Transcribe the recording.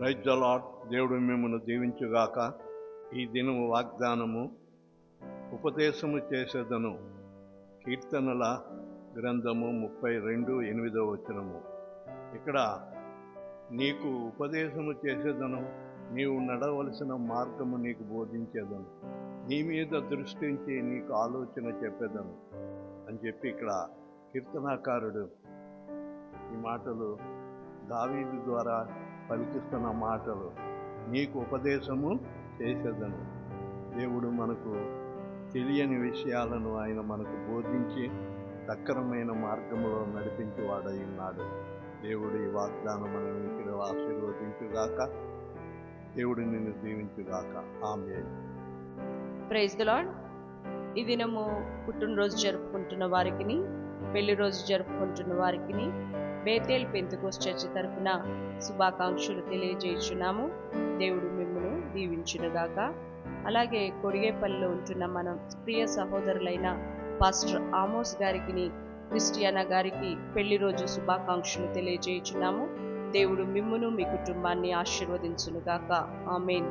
రైతులాడ్ దేవుడు మిమ్మల్ని దీవించుగాక. ఈ దినము వాగ్దానము ఉపదేశము చేసేదను. కీర్తనల గ్రంథము ముప్పై రెండు ఎనిమిదో వచనము. ఇక్కడ నీకు ఉపదేశము చేసేదను నీవు నడవలసిన మార్గము నీకు బోధించేదను. నీ మీద దృష్టించి నీకు ఆలోచన చెప్పేదను అని చెప్పి ఇక్కడ కీర్తనాకారుడు ఈ మాటలు దావీదు ద్వారా పలికిస్తున్న మాటలు నీకు ఉపదేశము చేసేదను. దేవుడు మనకు తెలియని విషయాలను ఆయన మనకు బోధించి సక్రమైన మార్గంలో నడిపించేవాడై ఉన్నాడు దేవుడు ఈ వాగ్దానం మన ఇంటిలో ఆశీర్వదించుగాక దేవుడు నిన్ను దీవించుగాక. ఆమె ప్రైజ్ ద లాడ్ ఈ దినము పుట్టినరోజు జరుపుకుంటున్న వారికి పెళ్ళి రోజు జరుపుకుంటున్న వారికి బేతేల్ పెంతుకోస్ చర్చి తరఫున శుభాకాంక్షలు తెలియజేయుచున్నాము. దేవుడు మిమ్మల్ని దీవించునుగాక. అలాగే కొడిగేపల్లిలో ఉంటున్న మనం ప్రియ సహోదరులైన పాస్టర్ ఆమోస్ గారికి క్రిస్టియానా గారికి పెళ్ళి రోజు శుభాకాంక్షలు తెలియజేయుచున్నాము. దేవుడు మిమ్మును మీ కుటుంబాన్ని ఆశీర్వదించునుగాక. ఆమెన్.